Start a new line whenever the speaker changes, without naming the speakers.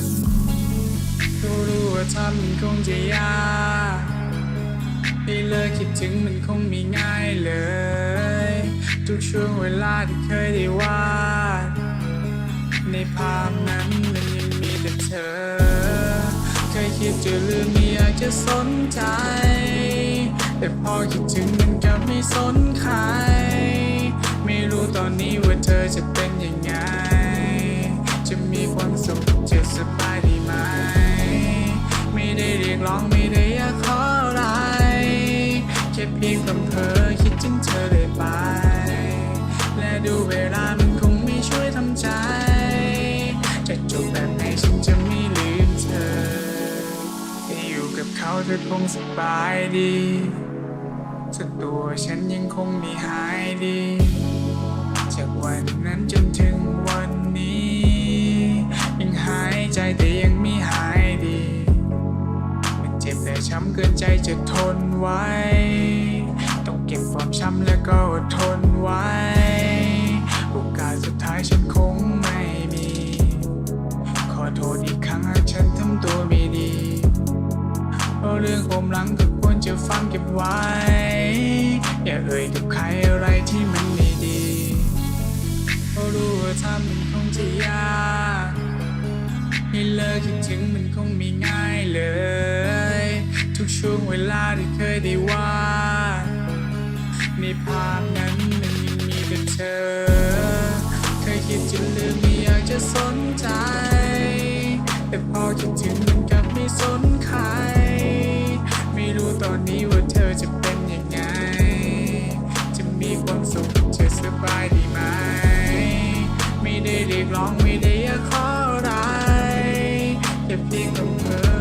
นรู้รู้ว่าทำมันคงจะยากให้เลิกคิดถึงมันคงไม่ง่ายเลย ทุกช่วงเวลาที่เคยได้วาด ในภาพนั้นมันยังมีแต่เธอ เคยคิดจะลืมไม่อยากจะสนใจ แต่พอคิดถึงมันกลับไม่สนใคร เรียกร้องไม่ได้อยากขออะไรแค่เพียงคำเพ้อคิดถึงเธอเลยไป และดูเวลามันคงไม่ช่วยทำใจ จะจบแบบไหนฉันจะไม่ลืมเธออยู่กับเขาเธอคงสบายดีส่ตัวฉันยังคงไม่หายดี จากวันนั้นจนถึง แต่ช้ำเกินใจจะทนไว้ ต้องเก็บความช้ำแล้วก็อดทนไว้ โอกาสสุดท้ายฉันคงไม่มี ขอโทษอีกครั้งหากฉันทำตัวไม่ดีเพราะเรื่องความหลังก็ควรจะฟังเก็บไว้ อย่าเอ่ยกับใครอะไรที่มันไม่ดีเพราะรู้ว่าทำมันคงจะยากให้เลิกคิดถึงมันคงไม่ง่ายเลย ช่วงเวลาที่เคยได้วาดในภาพนั้นมันยังมีแต่เธอ เคยคิดจะลืมไม่อยากจะสนใจ แต่พอคิดถึงมันกลับไม่สนใคร ไม่รู้ตอนนี้ว่าเธอจะเป็นยังไง จะมีความสุขเธอสบายดีไหม ไม่ได้เรียกร้องไม่ได้อยากขออะไรแต่เพียงต้องเธอ